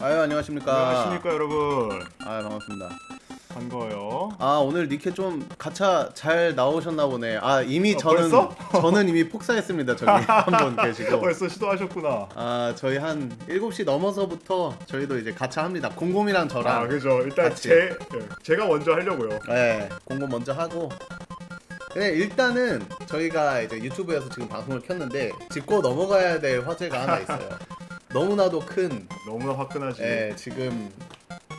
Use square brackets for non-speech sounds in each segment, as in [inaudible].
아유 안녕하십니까. 안녕하십니까 여러분 아 반갑습니다. 반가워요 아 오늘 니케 좀 가차 잘 나오셨나 보네. 아 이미 어, 저는 벌써? 저는 이미 폭사했습니다. 저기 [laughs] 한분 계시고. 벌써 시도하셨구나 아 저희 한 7시 넘어서부터 저희도 이제 가차 합니다. 공곰이랑 저랑. 아 그죠 일단 같이. 제 예, 제가 먼저 하려고요 네, 공고 먼저 하고. 네, 일단은 저희가 이제 유튜브에서 지금 방송을 켰는데 짚고 넘어가야 될 화제가 하나 있어요. 너무나도 큰 너무나 화끈하지 예, 지금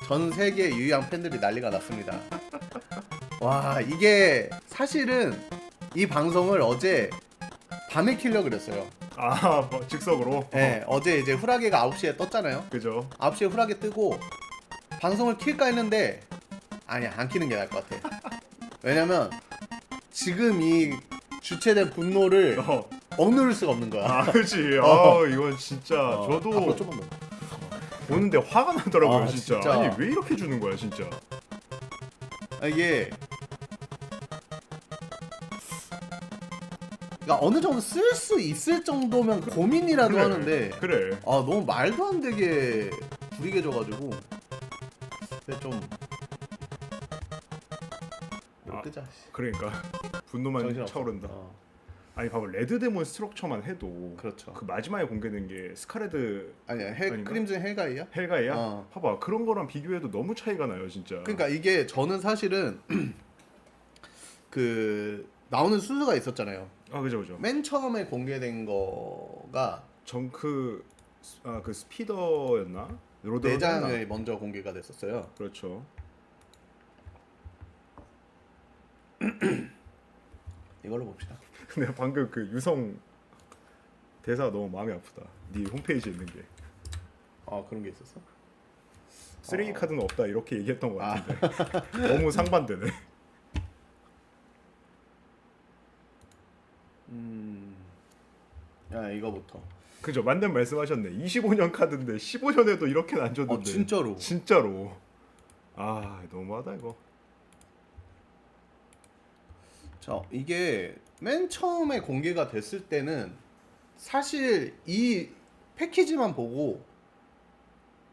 전 세계 유희왕 팬들이 난리가 났습니다. 와, 이게 사실은 이 방송을 어제 밤에 키려 그랬어요. 아 뭐, [laughs] 즉석으로 예, 어제 이제 후라게가 9시에 떴잖아요. 그죠 9시에 후라게 뜨고 방송을 킬까 했는데 아니야, 안 키는 게 나을 것 같아. 왜냐면 지금 이 주체된 분노를 [laughs] 어. 억누를 수가 없는 거야. 아 그지 [laughs] 어. 아 이건 진짜 어, 저도 앞으로 조금 더. 보는데 화가 나더라고요 아, 진짜. 진짜. 아니 왜 이렇게 주는 거야 진짜 아, 이게 그러니까 어느 정도 쓸 수 있을 정도면 고민이라도 그래, 하는데 그래 아 너무 말도 안 되게 부리게 져가지고 근데 좀 아. 끄자 씨. 그러니까 분노만 정신없어. 차오른다 어, 아니 봐봐 레드 데몬 스트럭처만 해도 그렇죠 그 마지막에 공개된 게 스카레드 아니야 헬, 아닌가? 크림즌 헬가이야? 헬가이야 어. 봐봐 그런 거랑 비교해도 너무 차이가 나요 진짜 그러니까 이게 저는 사실은 [clears throat] 그 나오는 순서가 있었잖아요 아 그죠 그죠 맨 처음에 공개된 거가 정크 아그 스피더였나? 로드 내장을 먼저 공개가 됐었어요. 그렇죠. [clears throat] 이걸로 봅시다. 근데 방금 그 유성 대사가 너무 마음이 아프다. 네 홈페이지에 있는 게 아 그런 게 있었어? 쓰레기 어. 카드는 없다 이렇게 얘기했던 것 아. 같은데 [laughs] 너무 상반되네. [laughs] 음. 야 이거부터. 그죠? 맞는 말씀하셨네. 25년 카드인데 15년에도 이렇게는 안 줬는데. 어 진짜로. 진짜로. 아 너무하다 이거. 자 이게 맨 처음에 공개가 됐을 때는 사실 이 패키지만 보고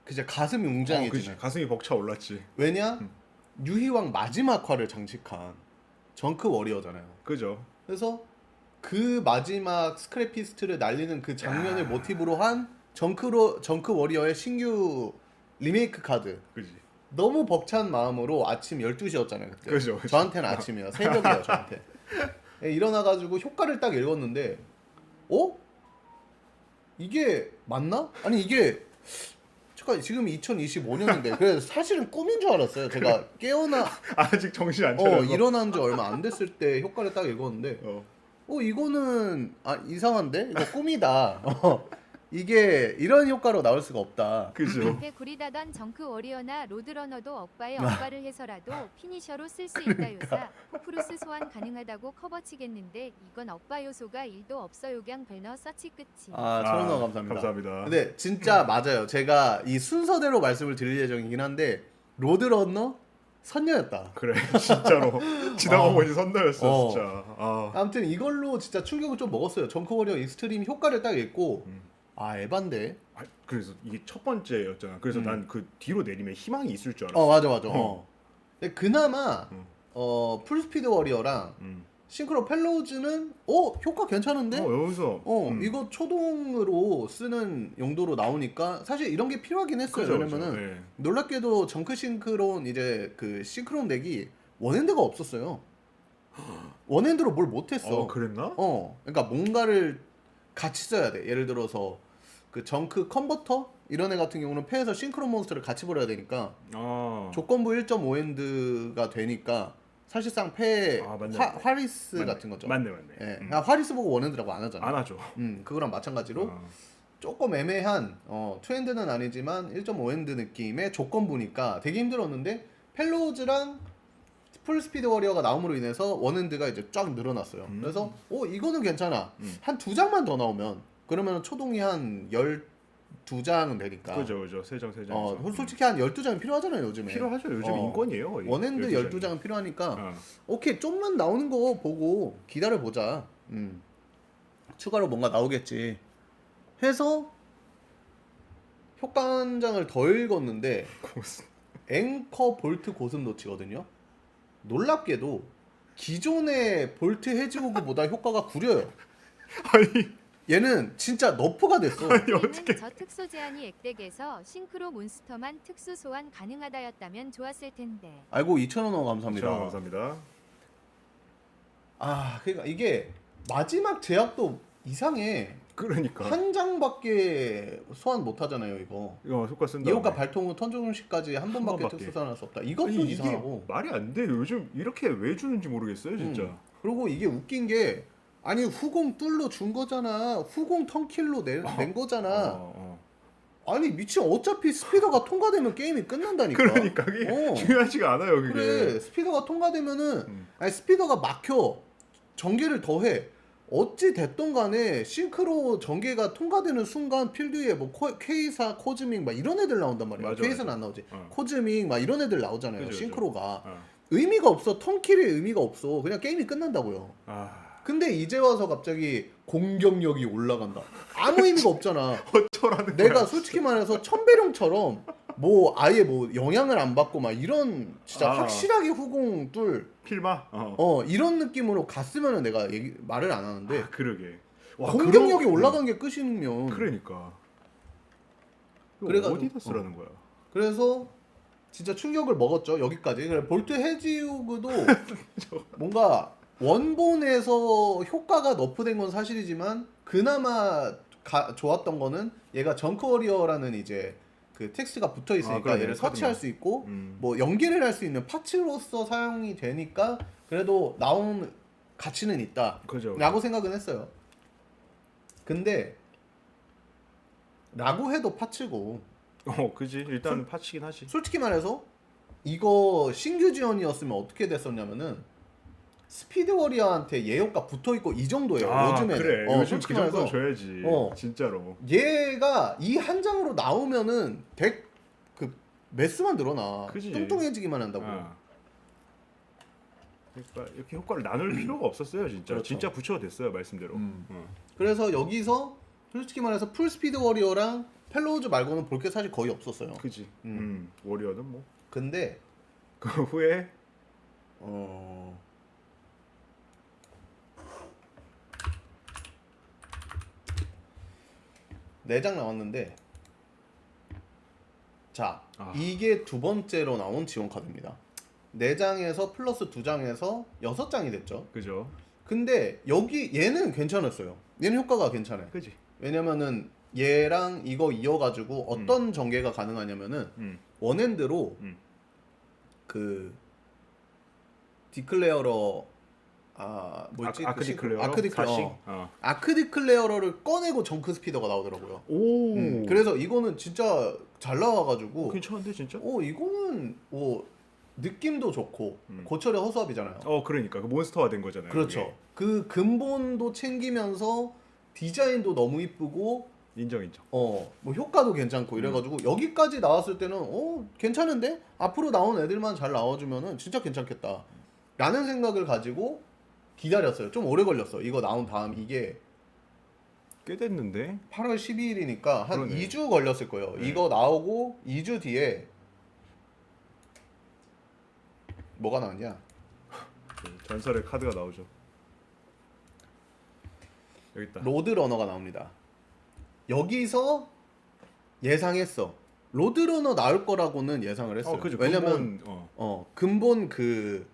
그냥 가슴이 어, 그치. 웅장해지네. 가슴이 벅차 올랐지. 왜냐? 음. 유희왕 마지막 화를 장식한 정크 워리어잖아요. 그죠? 그래서 그 마지막 스크래피스트를 날리는 그 장면을 야. 모티브로 한 정크로 정크 워리어의 신규 리메이크 카드. 그지. 너무 벅찬 마음으로 아침 12시였잖아요, 그때. 그죠, 그죠. 저한테는 아침이에요. 새벽이에요, 저한테. [laughs] 예, 일어나 가지고 효과를 딱 읽었는데 어? 이게 맞나? 아니 이게 잠깐 지금 2025년인데 그래서 사실은 꿈인 줄 알았어요. 제가 깨어나 [laughs] 아직 정신 안어 차려서. 일어난 지 얼마 안 됐을 때 효과를 딱 읽었는데 어. 어 이거는 아 이상한데 이거 꿈이다. 어, 이게 이런 효과로 나올 수가 없다. 그죠. 앞에 구리다던 정크 워리어나 로드러너도 억바에 억바를 해서라도 피니셔로 쓸 수 있다 요사 포프루스 소환 가능하다고 커버치겠는데 이건 억바 요소가 1도 없어 요강 배너 서치 끝이 아 천원 감사합니다. 감사합니다. 근데 진짜 맞아요. 제가 이 순서대로 말씀을 드릴 예정이긴 한데 로드러너 선녀였다. 그래 진짜로 [laughs] 지나고 어. 보니 선너였어 어. 진짜. 아. 아무튼 이걸로 진짜 충격을 좀 먹었어요. 정크 워리어 익스트림 효과를 딱 읽고 음. 아 에반데. 아, 그래서 이게 첫 번째였잖아. 그래서 음. 난 그 뒤로 내리면 희망이 있을 줄 알았어. 어 맞아 맞아. 어. 어. 근데 그나마 음. 어 풀스피드 워리어랑 음. 싱크로 펠로우즈는 어 효과 괜찮은데? 어 여기서 어 음. 이거 초동으로 쓰는 용도로 나오니까 사실 이런 게 필요하긴 했어요. 그죠, 왜냐면은 그죠. 네. 놀랍게도 정크 싱크론 이제 그 싱크론 덱이 원핸드가 없었어요. [gasps] 원핸드로 뭘 못했어. 어 그랬나? 어, 그러니까 뭔가를 같이 써야 돼. 예를 들어서 그 정크 컨버터 이런 애 같은 경우는 패에서 싱크론 몬스터를 같이 버려야 되니까 아. 조건부 1.5엔드가 되니까 사실상 패 아, 맞네, 화, 맞네. 화리스 맞네. 같은 거죠. 맞네 맞네. 예, 음. 그냥 화리스 보고 원핸드라고 안 하잖아. 안 하죠. 음, 그거랑 마찬가지로 아. 조금 애매한 어, 투핸드는 아니지만 1.5핸드 느낌의 조건부니까 되게 힘들었는데 펠로우즈랑 풀 스피드 워리어가 나옴으로 인해서 원핸드가 이제 쫙 늘어났어요. 음. 그래서 어 이거는 괜찮아. 음. 한두 장만 더 나오면 그러면 초동이 한 12장은 되니까. 그죠 그죠 세장 세장. 어, 솔직히 한 12장은 필요하잖아요, 요즘에. 필요하죠. 요즘 어. 인권이에요. 거의. 원핸드 12장이. 12장은 필요하니까 어. 오케이 좀만 나오는 거 보고 기다려 보자. 음. 추가로 뭔가 나오겠지. 해서 효과 한 장을 더 읽었는데. [laughs] 앵커 볼트 고슴 도치거든요. 놀랍게도 기존의 볼트 해지호그보다 효과가 구려요. [laughs] 아니 얘는 진짜 너프가 됐어. [laughs] 아니 어떻게 저 특수 제한이 액덱에서 싱크로 몬스터만 특수 소환 가능하다였다면 좋았을 텐데. 아이고 2,000원 감사합니다. 자, 감사합니다. 아, 그러니까 이게 마지막 제약도 이상해. 그러니까 한 장밖에 소환 못 하잖아요, 이거. 이거 효과 쓴다. 이 효과 발동 후 턴중 시까지 한 번밖에 번밖에. 특수 소환할 수 없다. 이것도 아니, 이게 이상하고. 말이 안 돼. 요즘 이렇게 왜 주는지 모르겠어요, 진짜. 음. 그리고 이게 웃긴 게 아니 후공 뚫로 준 거잖아. 후공 턴킬로 내, 낸 거잖아. 어, 어. 아니 미친 어차피 스피더가 통과되면 게임이 끝난다니까. 그러니까 그게 어. 중요하지가 않아요, 그게. 그래 스피더가 통과되면은 음. 아니 스피더가 막혀 전개를 더해 어찌 됐던 간에 싱크로 전개가 통과되는 순간 필드에 뭐 코, K사 코즈밍 막 이런 애들 나온단 말이야 맞아, K사는 맞아. 안 나오지 어. 코즈밍 막 이런 애들 나오잖아요 그죠, 그죠. 싱크로가 어. 의미가 없어 턴킬의 의미가 없어 그냥 게임이 끝난다고요 아 근데 이제 와서 갑자기 공격력이 올라간다 아무 의미가 없잖아 [laughs] 어쩌라는 내가. 솔직히 말해서 천배룡처럼 뭐 아예 뭐 영향을 안 받고 막 이런 진짜 아. 확실하게 후공 뚫 필마. 어. 어 이런 느낌으로 갔으면은 내가 얘기, 말을 안 하는데 아, 그러게. 와, 공격력이 그런- 올라간 게 끝이면 그러니까. 그래가지고- 어디다 쓰라는 거야? 그래서 진짜 충격을 먹었죠 여기까지 그래 볼트 해지우그도 [laughs] 뭔가 원본에서 효과가 너프된 건 사실이지만 그나마 가, 좋았던 거는 얘가 정크 워리어라는 이제 그 텍스트가 붙어 아, 있으니까 그러네. 얘를 서치할. 수 있고 음. 뭐 연계를 할 수 있는 파츠로서 사용이 되니까 그래도 나온 가치는 있다. 그죠. 라고 생각은 했어요. 근데 라고 해도 파츠고 어, 그지. 일단 파치긴 하지. 솔직히 말해서 이거 신규 지원이었으면 어떻게 됐었냐면은 스피드 워리어한테 예효가 붙어 있고 이 정도예요. 아, 요즘에 그래. 어, 요즘 그 솔직히 정도 말해서 줘야지. 어. 진짜로. 얘가 이 한 장으로 나오면은 덱그 매수만 늘어나. 그지. 뚱뚱해지기만 한다고. 아. 그러니까 이렇게 효과를 나눌 필요가 없었어요, 진짜. 그렇죠. 진짜 붙여도 됐어요, 말씀대로. 음. 어. 그래서 여기서 솔직히 말해서 풀 스피드 워리어랑 펠로우즈 말고는 볼 게 사실 거의 없었어요. 그지. 음. 음. 워리어는 뭐. 근데 그 후에 어 네장 나왔는데 자 아. 이게 두 번째로 나온 지원 카드입니다. 네 장에서 플러스 두 장에서 여섯 장이 됐죠. 그죠. 근데 여기 얘는 괜찮았어요. 얘는 효과가 괜찮아요. 그지. 왜냐면은 얘랑 이거 이어가지고 어떤 전개가 가능하냐면은 음. 원핸드로 음. 그 디클레어러 아 뭐였지? 아크 그 싱크- 디클레어. 아크 디클레어 어. 아크 디 클레어러를 꺼내고 정크 스피더가 나오더라고요. 오. 음, 그래서 이거는 진짜 잘 나와가지고 괜찮은데 진짜? 어 이거는 뭐 느낌도 좋고 음. 고철의 허수아비잖아요. 어, 그러니까 그 몬스터화 된 거잖아요. 그렇죠. 그 근본도 챙기면서 디자인도 너무 이쁘고 그게. 인정 인정. 어, 뭐 효과도 괜찮고 이래가지고 여기까지 나왔을 때는 어 괜찮은데 앞으로 나온 애들만 잘 나와주면은 진짜 괜찮겠다. 라는 생각을 가지고 기다렸어요. 좀 오래 걸렸어. 이거 나온 다음 이게 꽤 됐는데. 8월 12일이니까 한 그러네. 2주 걸렸을 거예요. 네. 이거 나오고 2주 뒤에 뭐가 나왔냐? 그 전설의 카드가 나오죠. 여기 있다. 로드러너가 나옵니다. 여기서 예상했어. 로드러너 나올 거라고는 예상을 했어요. 어, 그죠. 왜냐면 근본, 어. 어 근본 그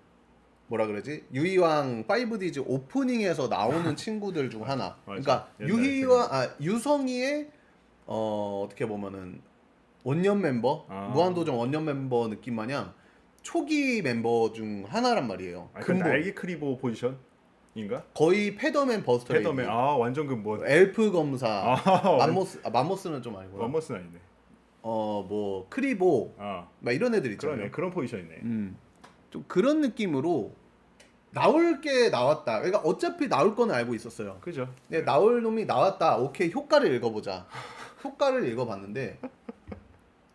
뭐라 그러지 유희왕 5Ds 오프닝에서 나오는 [laughs] 친구들 중 하나. 그러니까 유희와 아 유성이의 어 어떻게 보면은 원년 멤버 아. 무한도전 원년 멤버 느낌 마냥 초기 멤버 중 하나란 말이에요. 아, 그 근본 날개 크리보 포지션 인가? 거의 패더맨 버스터 패더맨. 아, 완전 근본. 엘프 검사 아, [laughs] 맘모스 아, 맘모스는 좀 아니고요. 원머스는 아니네. 어뭐 크리보 아, 막 이런 애들 있잖아요. 그러네. 그런 포지션이네. 음. 좀 그런 느낌으로 나올 게 나왔다. 그러니까 어차피 나올 거는 알고 있었어요. 그죠? 근데 나올 놈이 나왔다. 오케이 효과를 읽어보자. 효과를 읽어봤는데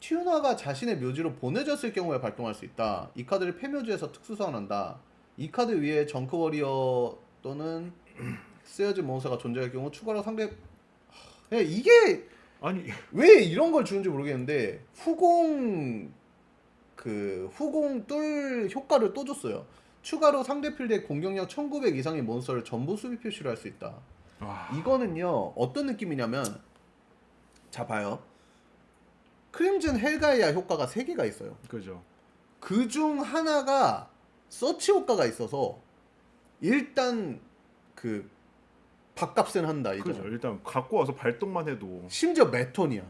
튜너가 자신의 묘지로 보내졌을 경우에 발동할 수 있다. 이 카드를 폐묘지에서 특수 소환한다. 이 카드 위에 정크 워리어 또는 스여즈 몬스터가 존재할 경우 추가로 상대 하, 그냥 이게 아니 왜 이런 걸 주는지 모르겠는데 후공 그 후공 뚫 효과를 또 줬어요. 추가로 상대 필드의 공격력 1900 이상의 몬스터를 전부 수비 표시로 할수 있다. 와. 이거는요 어떤 느낌이냐면 자 봐요. 크림즌 헬가이아 효과가 3개가 있어요. 그죠. 그 중 하나가 서치 효과가 있어서 일단 그 밥값은 한다 이거. 그죠. 일단 갖고 와서 발동만 해도 심지어 메톤이야.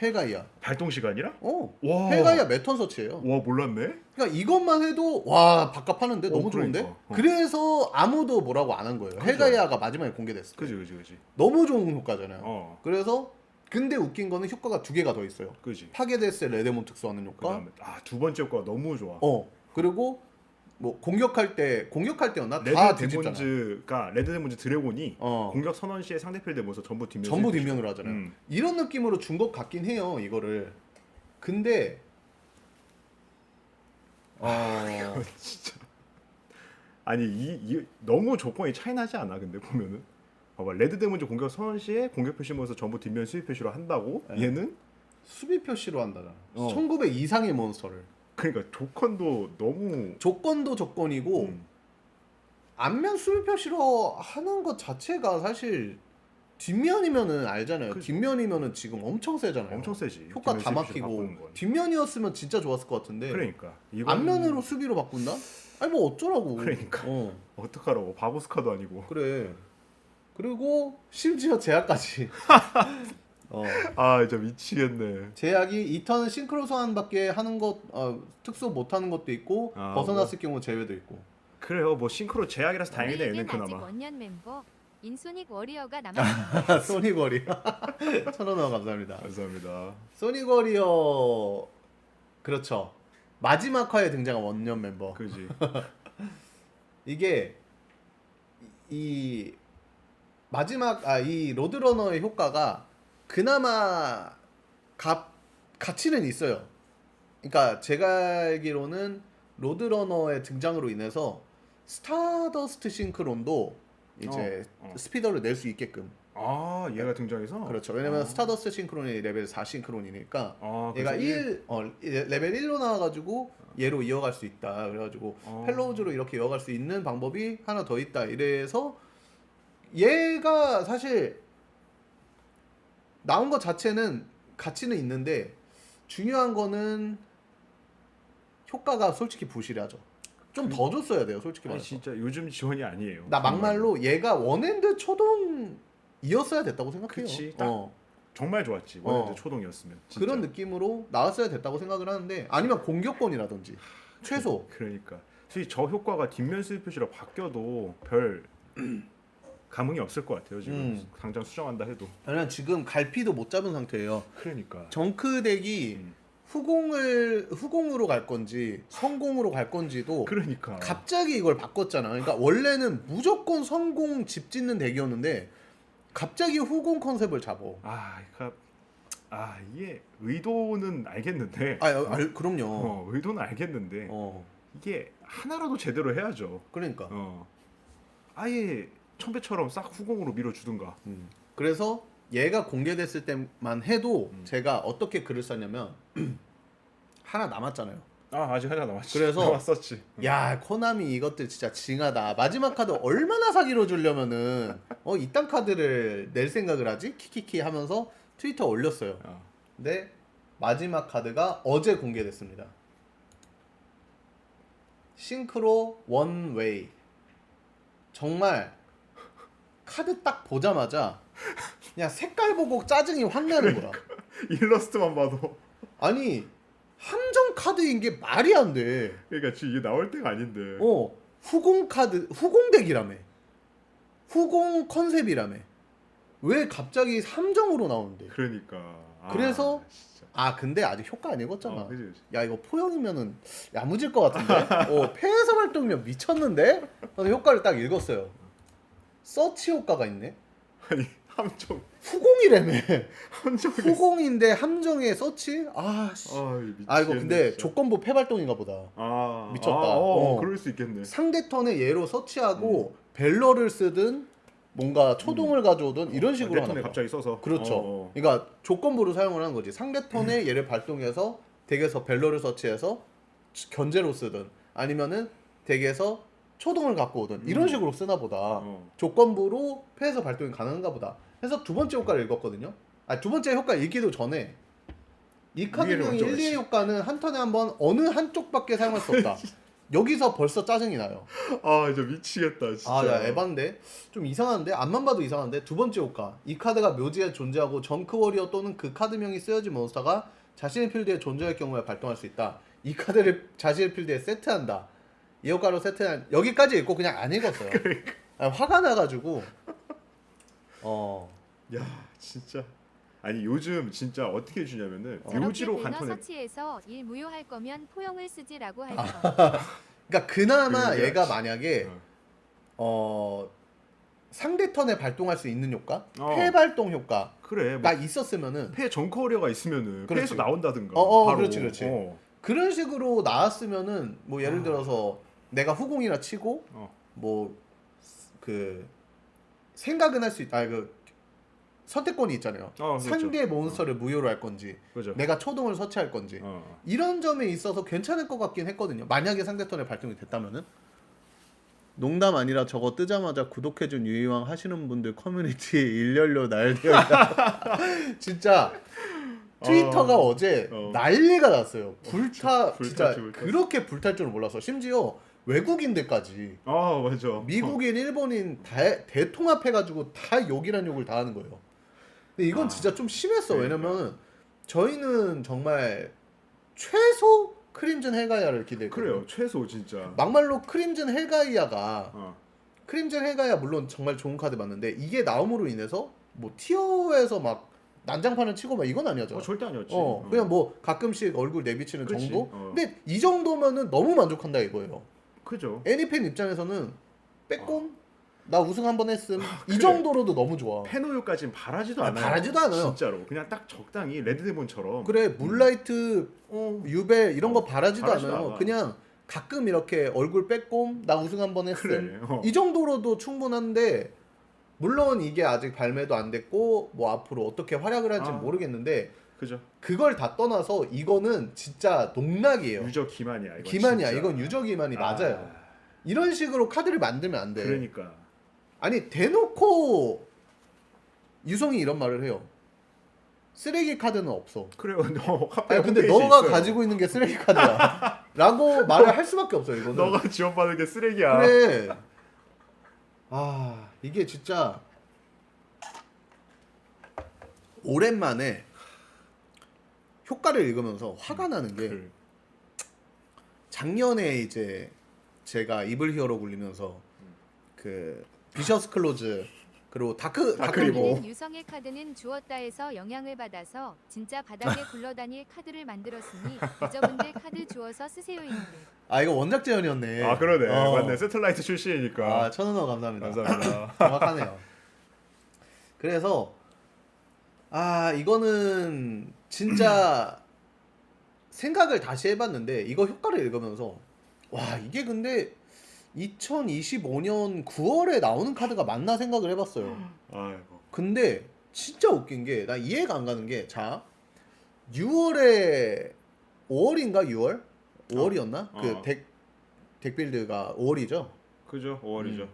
헬가이아. 발동 시간이라? 어. 와. 헬가이아 메톤 서치예요. 와 몰랐네. 그러니까 이것만 해도 와 밥값하는데 어, 너무 좋은데. 그러니까. 어. 그래서 아무도 뭐라고 안 한 거예요. 그죠. 헬가이아가 마지막에 공개됐어요. 그지 그지 그지. 너무 좋은 효과잖아요. 어. 그래서 근데 웃긴 거는 효과가 두 개가 더 있어요. 그지. 파괴됐을 때 레데몬 특수하는 효과. 그다음에 아두 번째 효과 너무 좋아. 어 그리고 뭐 공격할 때 공격할 때였나 레드 다 뒤집잖아. 데몬즈가 레드 데몬즈 드래곤이 어 공격 선언 시에 상대 필드 모습 전부 뒷면 전부 뒷면으로 하잖아요. 음. 이런 느낌으로 준 것 같긴 해요 이거를. 근데 어 [laughs] 진짜 아니 이, 이 너무 조건이 차이 나지 않아 근데 보면은 봐봐 레드 데몬즈 공격 선언 시에 공격 표시 모습 전부 뒷면 수비 표시로 한다고 네. 얘는 수비 표시로 한다잖아. 어. 1900 이상의 몬스터를. 그러니까 조건도 너무 조건도 조건이고 음. 앞면 수비 표시로 하는 것 자체가 사실 뒷면이면은 알잖아요. 그죠. 뒷면이면은 지금 엄청 세잖아요. 엄청 세지 효과 다 막히고. 뒷면이었으면 진짜 좋았을 것 같은데 그러니까 이거는 앞면으로 수비로 바꾼다? 아니 뭐 어쩌라고. 그러니까. 어 어떡하라고 바보스카도 아니고 그래. 그리고 심지어 제약까지. [laughs] 어 아 진짜 미치겠네 제약이 2턴 싱크로 소환밖에 하는 것 어, 특수 못 하는 것도 있고 아, 벗어났을 경우 제외도 있고. 그래요 뭐 싱크로 제약이라서 다행이네 우리에겐 얘는 아직 그나마 원년 멤버 인소닉 워리어가 [laughs] 남았습니다. 소니 거리 [laughs] 천원 원 감사합니다. 감사합니다 소니 거리어 그렇죠. 마지막 화에 등장한 원년 멤버. 그지 [laughs] 이게 이 마지막 아 이 로드러너의 효과가 그나마 값 가치는 있어요. 그러니까 제가 알기로는 로드러너의 등장으로 인해서 스타더스트 싱크론도 이제 어, 어. 스피더를 낼 수 있게끔 아 얘가 등장해서 그렇죠. 왜냐면 아. 스타더스트 싱크론이 레벨 4 싱크론이니까 아, 얘가 그래서 1 어, 레벨 1로 나와가지고 얘로 이어갈 수 있다. 그래가지고 어. 펠로우즈로 이렇게 이어갈 수 있는 방법이 하나 더 있다. 이래서 얘가 사실 나온 것 자체는 가치는 있는데 중요한 거는 효과가 솔직히 부실하죠. 좀 더 줬어야 돼요, 솔직히 아니 말해서. 진짜 요즘 지원이 아니에요 나 막말로 얘가 원핸드 초동이었어야 됐다고 생각해요. 그치, 딱 어. 정말 좋았지 어. 원래도 초동이었으면 진짜. 그런 느낌으로 나왔어야 됐다고 생각을 하는데 아니면 공격권이라든지 최소 그러니까 솔직히 저 효과가 뒷면 수입 표시로 바뀌어도 별 [clears throat] 감흥이 없을 것 같아요 지금 음. 당장 수정한다 해도 왜냐면 지금 갈피도 못 잡은 상태예요. 그러니까 정크 덱이 음. 후공을 후공으로 갈 건지 성공으로 갈 건지도 그러니까 갑자기 이걸 바꿨잖아. 그러니까 원래는 무조건 성공 집 짓는 덱이었는데 갑자기 후공 컨셉을 잡어. 아 그러니까 아 이게 의도는 알겠는데 아, 아, 알- 그럼요. 어, 의도는 알겠는데 어, 이게 하나라도 제대로 해야죠 그러니까. 어 아예 천배처럼 싹 후공으로 밀어주든가 음. 그래서 얘가 공개됐을 때만 해도 음. 제가 어떻게 글을 썼냐면 [clears throat] 하나 남았잖아요. 아 아직 하나 남았지 그래서- [laughs] 남았었지 야 코나미 이것들 진짜 징하다. 마지막 카드 얼마나 사기로 주려면은 어 이딴 카드를 낼 생각을 하지? 키키키 하면서 트위터 올렸어요. 어. 근데 마지막 카드가 어제 공개됐습니다. 싱크로 원웨이. 정말 카드 딱 보자마자 그냥 색깔 보고 짜증이 확 나는 거야. 일러스트만 봐도 아니 함정 카드인 게 말이 안 돼. 그러니까 지금 이게 나올 때가 아닌데 어 후공 카드 후공 덱이라며. 후공 컨셉이라며. 왜 갑자기 함정으로 나오는데? 그러니까 아, 그래서 진짜. 아 근데 아직 효과 안 읽었잖아. 어, 그지 그지 야 이거 포영이면은 야무질 것 같은데? 어 [laughs] 폐해서 활동력 미쳤는데? 그래서 효과를 딱 읽었어요. 서치 효과가 있네. 아니 함정 후공이라며. 함정 후공인데 함정에 서치? 아 씨. 아, 미치겠네, 아 이거 근데 진짜. 조건부 폐발동인가 보다. 아, 미쳤다. 아, 어, 어. 그럴 수 있겠네. 상대 턴에 얘로 음. 서치하고 벨러를 쓰든 뭔가 초동을 가져오든 이런 식으로 내 턴에 봐. 갑자기 써서 그렇죠. 어, 어. 그러니까 조건부로 사용을 하는 거지. 상대 턴에 얘를 발동해서 덱에서 벨러를 서치해서 견제로 쓰든 아니면은 덱에서 초동을 갖고 오든 이런 음. 식으로 쓰나 보다. 어. 조건부로 패에서 발동이 가능한가 보다. 해서 두 번째 효과를 읽었거든요. 아, 두 번째 효과 읽기도 전에 이 카드명이 먼저 1, 2의 봤지. 효과는 한 턴에 한 번 어느 한쪽밖에 사용할 수 없다. [laughs] 여기서 벌써 짜증이 나요. 아 진짜 미치겠다 진짜. 아, 야, 에반데 좀 이상한데 앞만 봐도 이상한데 두 번째 효과 이 카드가 묘지에 존재하고 정크 워리어 또는 그 카드명이 쓰여진 몬스터가 자신의 필드에 존재할 경우에 발동할 수 있다. 이 카드를 자신의 필드에 세트한다. 이 효과로 세트한 여기까지 읽고 그냥 안 읽었어요. [laughs] 아, 화가 나가지고 어 야 진짜. 아니 요즘 진짜 어떻게 주냐면은 어. 묘지로 간턴에 서치해서 일 무효할 거면 포용을 쓰지라고 할 거. [laughs] 그러니까 그나마 그러게. 얘가 만약에 어. 어 상대 턴에 발동할 수 있는 효과, 어. 패 발동 효과가 그래 뭐 있었으면 패 정커리어가 있으면은 그렇지. 패에서 나온다든가. 어, 어, 바로. 그렇지, 그렇지. 어. 그런 식으로 나왔으면은 뭐 예를 아. 들어서 내가 후공이라 치고 어. 뭐 그 생각은 할 수 있다. 아, 그 선택권이 있잖아요. 어, 그렇죠. 상대 몬스터를 무효로 할 건지 그죠. 내가 초동을 서치할 건지 어. 이런 점에 있어서 괜찮을 것 같긴 했거든요. 만약에 상대 턴에 발동이 됐다면은 농담 아니라 저거 뜨자마자 구독해준 유이왕 하시는 분들 커뮤니티에 [laughs] 일렬로 날되어 있다. [laughs] 진짜 트위터가 어, 제 어. 난리가 났어요. 불타 불- 진짜 불탔지. 그렇게 불탈 줄은 몰랐어. 심지어 외국인들까지 아 맞아. 미국인, 일본인 다 대통합해가지고 다 욕이란 욕을 다 하는 거예요. 근데 이건 아, 진짜 좀 심했어. 그러니까. 왜냐면 저희는 정말 최소 크림즌 헬가이아를 어, 기대했거든요. 그래요. 최소 진짜. 막말로 크림즌 헬가이아가 어. 크림즌 헬가이아 물론 정말 좋은 카드 맞는데 이게 나옴으로 인해서 뭐 티어에서 막 난장판을 치고 막 이건 아니었죠. 어, 절대 아니었지. 어, 그냥 뭐 가끔씩 얼굴 내비치는 그치. 정도. 어. 근데 이 정도면은 너무 만족한다 이거예요. 그죠. 애니팬 입장에서는 빼꼼 나 우승 한 번 했음 이 아. 그래. 정도로도 너무 좋아. 페노유까지는 바라지도 아, 않아요. 바라지도 않아요. 진짜로. 그냥 딱 적당히 레드데몬처럼. 그래 물라이트 어, 유벨 이런 거 바라지도, 바라지도 않아요. 않아. 그냥 가끔 이렇게 얼굴 빼꼼 나 우승 한 번 했음 그래. 어. 이 정도로도 충분한데 물론 이게 아직 발매도 안 됐고 뭐 앞으로 어떻게 활약을 할지 아. 는 모르겠는데 그죠. 그걸 다 떠나서 이거는 진짜 농락이에요. 유저 기만이야. 이건 기만이야. 진짜. 이건 유저 기만이 아, 맞아요. 이런 식으로 카드를 만들면 안 돼. 그러니까. 아니 대놓고 유성이 이런 말을 해요. 쓰레기 카드는 없어. 그래요. 너 카페 아니 근데 홈페이지 너가 있어요. 가지고 있는 게 쓰레기 카드야. 라고 [laughs] 말을 할 수밖에 없어 이거는. 너가 지원받은 게 쓰레기야. 그래. 아 이게 진짜 오랜만에 효과를 읽으면서 화가 나는 게 그래. 작년에 이제 제가 이블 히어로 굴리면서 그 비셔스 클로즈 그리고 다크 다크 우리는 유성의 카드는 주었다에서 영향을 받아서 진짜 바닥에 굴러다닐 카드를 만들었으니 유저분들 카드 주어서 쓰세요 인데 아 이거 원작 재현이었네. 아 그러네. 어. 맞네. 세틀라이트 출신이니까. 아 천원어 감사합니다. 감사합니다. [laughs] 정확하네요. 그래서 아 이거는 진짜 생각을 다시 해봤는데 이거 효과를 읽으면서 와 이게 근데 2025년 9월에 나오는 카드가 맞나 생각을 해봤어요. 아이고. 근데 진짜 웃긴 게 나 이해가 안 가는 게 자 6월에 5월인가 6월 5월이었나 어. 그 덱 덱빌드가 5월이죠. 그죠. 5월이죠.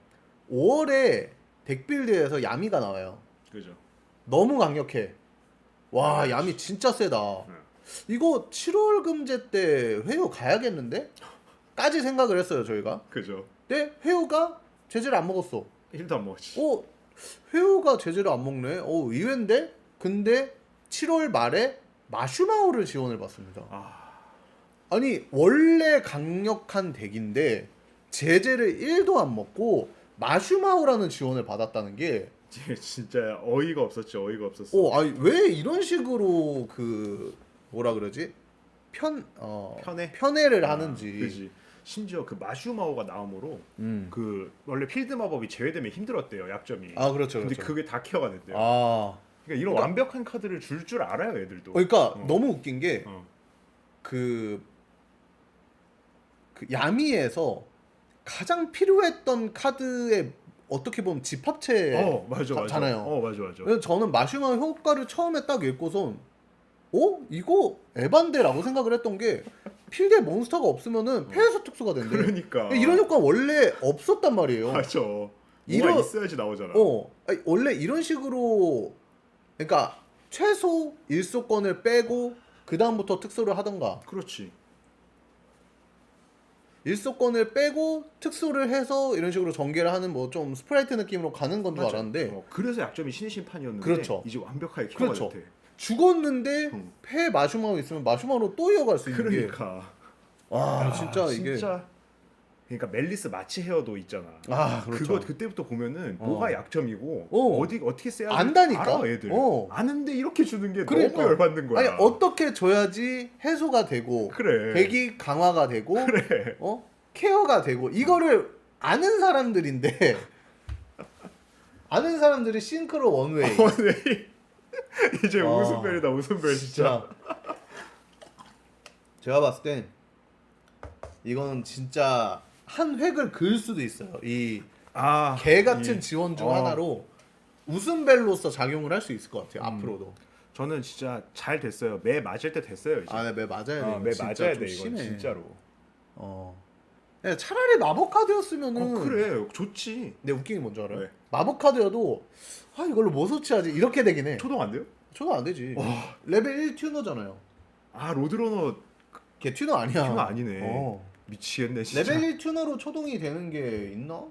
5월에 덱빌드에서 야미가 나와요. 그죠. 너무 강력해. 와 야미 진짜 세다. 네. 이거 7월 금제 때 회유 가야겠는데? 까지 생각을 했어요 저희가. 그죠. 근데 회유가 제재를 안 먹었어. 힐도 안 먹었지. 어 회유가 제재를 안 먹네. 어 의외인데? 근데 7월 말에 마슈마우를 지원을 받습니다. 아 아니 원래 강력한 덱인데 제재를 1도 안 먹고 마슈마우라는 지원을 받았다는 게 진짜 어이가 없었지. 어이가 없었어. 어, 아니 왜 이런 식으로 그 뭐라 그러지? 편 어, 편애? 편애를 아, 하는지. 그지. 심지어 그 마슈마오가 나옴으로 음. 그 원래 필드 마법이 제외되면 힘들었대요. 약점이. 아 그렇죠, 근데 그렇죠. 그게 다 케어가 됐대요. 아, 그러니까 이런 그러니까- 완벽한 카드를 줄 줄 알아요, 애들도. 그러니까 어. 너무 웃긴 게 어. 그, 그 야미에서 가장 필요했던 카드의 어떻게 보면 집합체 어 맞아 맞아. 잖아요. 어 맞아 맞아. 그래서 저는 마슈마로 효과를 처음에 딱 읽고선 어? 이거 에반데라고 생각을 했던 게 필드에 몬스터가 없으면은 폐해서 특수가 된대. 그러니까. 이런 효과 원래 없었단 말이에요. 맞아. 이런- 있어야지 나오잖아. 어, 아니, 원래 이런 식으로 그러니까 최소 일소권을 빼고 그 다음부터 특수를 하던가 그렇지. 일소권을 빼고 특수를 해서 이런 식으로 전개를 하는 뭐 좀 스프라이트 느낌으로 가는 건 줄 맞아. 알았는데 어, 그래서 약점이 신신판이었는데 그렇죠. 이제 완벽하게 케어가 그렇죠. 됐대. 죽었는데 응. 폐 마슈마로 있으면 마슈마로 또 이어갈 수 있는 게 그러니까. 와 아, 진짜 이게 진짜 그러니까 멜리스 마치 헤어도 있잖아. 아 그렇죠. 그거 그때부터 보면은 어. 뭐가 약점이고 어. 어. 디 어떻게 써야 안다니까? 알아 애들. 어. 아는데 이렇게 주는 게 그러니까. 너무 열받는 거야. 아니 어떻게 줘야지 해소가 되고 그래. 백이 강화가 되고 그래. 어 케어가 되고 이거를 아는 사람들인데 [laughs] 아는 사람들이 싱크로 원웨이 [laughs] 오늘 이제 와. 웃음벨이다 웃음벨 진짜. 진짜 제가 봤을 땐 이거는 진짜 한 획을 그을 수도 있어요 이 아, 개 같은 이- 지원 중 어. 하나로 웃음벨로서 작용을 할 수 있을 것 같아요 음. 앞으로도 저는 진짜 잘 됐어요. 매 맞을 때 됐어요 이제. 아 네 매 맞아야 돼 어, 매 진짜 맞아야 좀 돼 이건 심해. 진짜로. 어 야, 차라리 마법 카드였으면은 어, 그래 좋지. 근데 웃긴 게 뭔지 알아요? 왜? 마법 카드여도 아 이걸로 뭐 소치하지 이렇게 되긴 해. 초동 안 돼요? 저도 안 되지. 와. 레벨 1 튜너잖아요. 아 로드러너 걔 튜너 아니야. 튜너 아니네. 어. 미치겠네 진짜. 레벨 1 튜너로 초동이 되는 게 있나?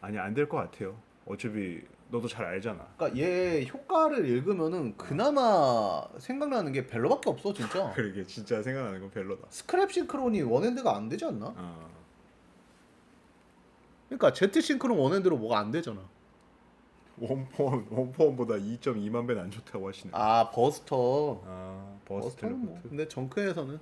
아니 안 될 것 같아요. 어차피 너도 잘 알잖아. 그러니까 얘 효과를 읽으면은 그나마 생각나는 게 벨로밖에 없어 진짜. [laughs] 그러게 진짜 생각나는 건 벨로다. 스크랩 싱크론이 원핸드가 안 되지 않나? 아. 그러니까 제트 싱크론 원핸드로 뭐가 안 되잖아. 원포원 원포원보다 2.2만 배는 안 좋다고 하시네. 아 버스터. 아 버스 버스터는 뭐. 근데 정크에서는.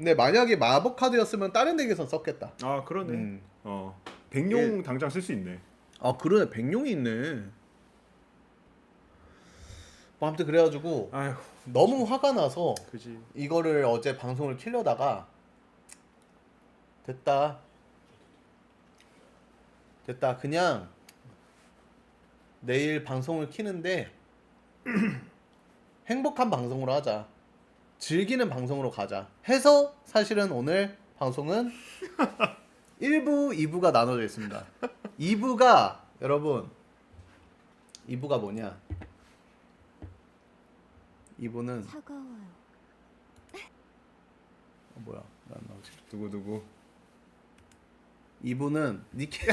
근데 만약에 마법 카드였으면 다른 덱에선 썼겠다. 아 그러네. 음. 어 백룡 당장 쓸 수 있네. 아 그러네 백룡이 있네. 뭐 아무튼 그래가지고 아휴 너무 화가 나서 그지. 이거를 어제 방송을 키려다가 됐다 됐다 그냥 내일 방송을 키는데 [clears throat] 행복한 방송으로 하자 즐기는 방송으로 가자 해서 사실은 오늘 방송은 [laughs] 1부, 2부가 나눠져 있습니다 2부가 여러분 2부가 뭐냐 2부는 차가워요. 어, 뭐야 왜안 나오지 누구 누구. 이분은 니케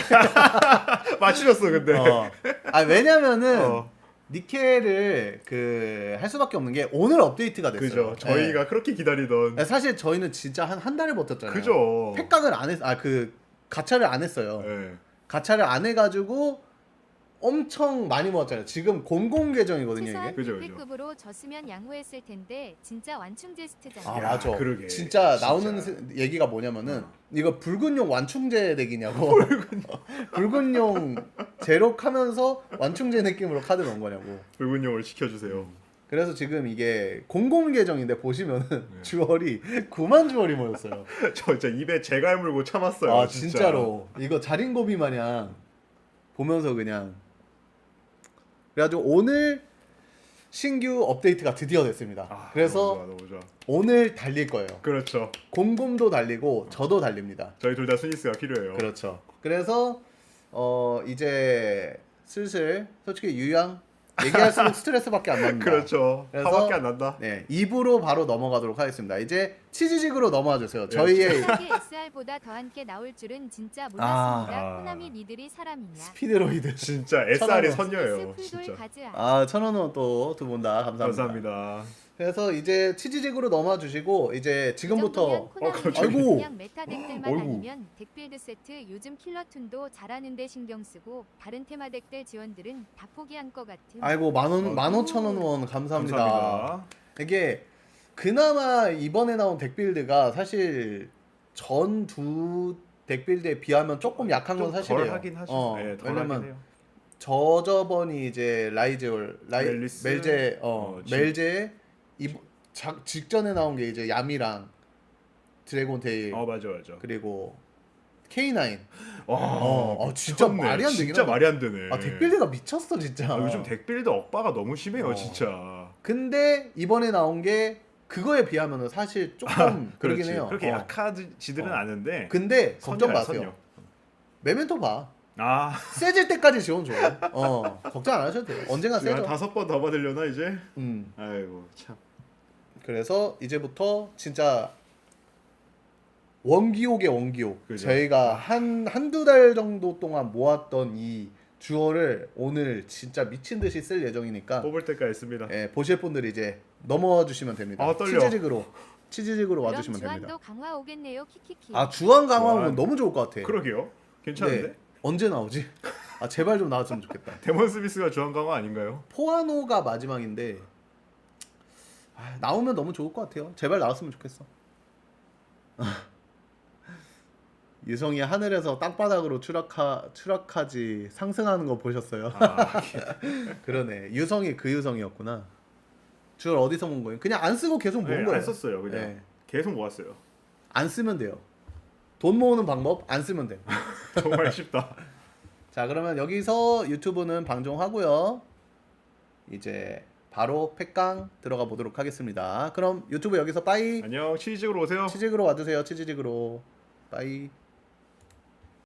[laughs] 맞추셨어 근데. 어. 아 왜냐면은 어, 니케를 그할 수밖에 없는 게 오늘 업데이트가 됐어요. 그죠. 저희가 그렇게 기다리던. 네. 사실 저희는 진짜 한 한 달을 버텼잖아요. 그죠. 팩각을 안 했, 아 그 가차를 안 했어요. 예. 가차를 안 해가지고 엄청 많이 모았잖아요. 지금 공공 계정이거든요 최소한 이게. 그죠, 그죠. B급으로 졌으면 양호했을 텐데 진짜 완충 제스트잖아. 아 야, 맞아. 그러게. 진짜 진짜. 나오는 세- 얘기가 뭐냐면은 어. 이거 붉은용 완충제 덱이냐고. [laughs] 붉은용 제록하면서 완충제 느낌으로 카드 넣은 거냐고. 붉은 용을 지켜주세요. 그래서 지금 이게 공공 계정인데 보시면은 네. [laughs] 주얼이 9만 주얼이 모였어요. [laughs] 저 진짜 입에 재갈 물고 참았어요. 아 진짜. 진짜로 이거 자린고비 마냥 보면서 그냥 그래가지고 오늘 신규 업데이트가 드디어 됐습니다. 아, 그래서 너무 좋아, 너무 좋아. 오늘 달릴 거예요. 그렇죠. 곰곰도 달리고 저도 달립니다. 저희 둘 다 스니스가 필요해요. 그렇죠. 그래서 어 이제 슬슬 솔직히 유양 얘기할수록 스트레스밖에 안 납니다. 그렇죠. 그래서- 화밖에 안 난다. 네, 2부로 바로 넘어가도록 하겠습니다. 이제 치즈직으로 넘어와 주세요. 네. 저희의 이게 SR보다 더 함께 나올 줄은 진짜 몰랐습니다. 아. 코나미 니들이 사람이냐? 스피드로이드. 진짜 SR이. 선녀예요. 진짜. 가즈 아. 아, 천원은 또 두 분 다 감사합니다. 감사합니다. 그래서 이제 치즈직으로 넘어와 주시고 이제 지금부터 어, 갑자기. 아이고. 그냥 메타. 아니면 덱빌드 세트 요즘 킬러툰도 잘하는데 신경 쓰고 다른 테마 덱들 지원들은 다 포기한 것 같음. 아이고 만원 아이고. 만 오천 원 감사합니다. 감사합니다. 이게 그나마 이번에 나온 덱빌드가 사실 전 두 덱빌드에 비하면 조금 약한 건좀 사실이에요. 덜 하긴 하죠. 어, 네, 덜 왜냐면 하긴 해요. 저저번이 이제 라이즈올 라이 멜리스, 멜제 어, 어, 지- 멜제 이 작- 직전에 나온 게 이제 야미랑 드래곤 테일 어 맞아 맞아. 그리고 K9. 와, 어, 아, 진짜 미쳤네. 말이 안 되긴 진짜 하네. 말이 안 되네. 아 덱빌드가 미쳤어 진짜. 아, 요즘 덱빌드 억바가 너무 심해요, 어. 진짜. 근데 이번에 나온 게 그거에 비하면은 사실 조금 [laughs] 그러긴 그렇지. 해요. 그렇게 어. 약하지들은 어. 않은데. 근데 걱정 마세요. 메멘토 봐. 아, 세질 때까지 지원 줘. 어 걱정 안 하셔도 돼요. 언젠가 지금 한 세죠. 다섯 번 더 받으려나 이제? 음 아이고 참. 그래서 이제부터 진짜 원기옥의 원기옥. 그죠. 저희가 한 한두 달 정도 동안 모았던 이 주어를 오늘 진짜 미친 듯이 쓸 예정이니까 뽑을 때가 있습니다. 예, 보실 분들이 이제 넘어와 주시면 됩니다. 아, 떨려. 치즈직으로 치즈직으로 그럼 와주시면 주안도 됩니다. 강화 오겠네요. 키키키. 아 주한 강화하면. 너무 좋을 것 같아. 그러게요. 괜찮은데? 네. 언제 나오지? 아 제발 좀 나왔으면 좋겠다. [laughs] 데몬 스미스가 주한 강화 아닌가요? 포아노가 마지막인데 아, 나오면 너무 좋을 것 같아요. 제발 나왔으면 좋겠어. [laughs] 유성이 하늘에서 땅바닥으로 추락하 추락하지 상승하는 거 보셨어요? 아, [laughs] 그러네. 유성이 그 유성이었구나. 저걸 어디서 본 거예요? 그냥 안 쓰고 계속 모은 네, 거예요. 안 썼어요. 그냥 네. 계속 모았어요. 안 쓰면 돼요. 돈 모으는 방법 안 쓰면 돼. [laughs] 정말 쉽다. 자 그러면 여기서 유튜브는 방종하고요. 이제 바로 팩강 들어가 보도록 하겠습니다. 그럼 유튜브 여기서 빠이 안녕. 치즈직으로 오세요. 치직으로 와주세요. 치즈직으로 빠이.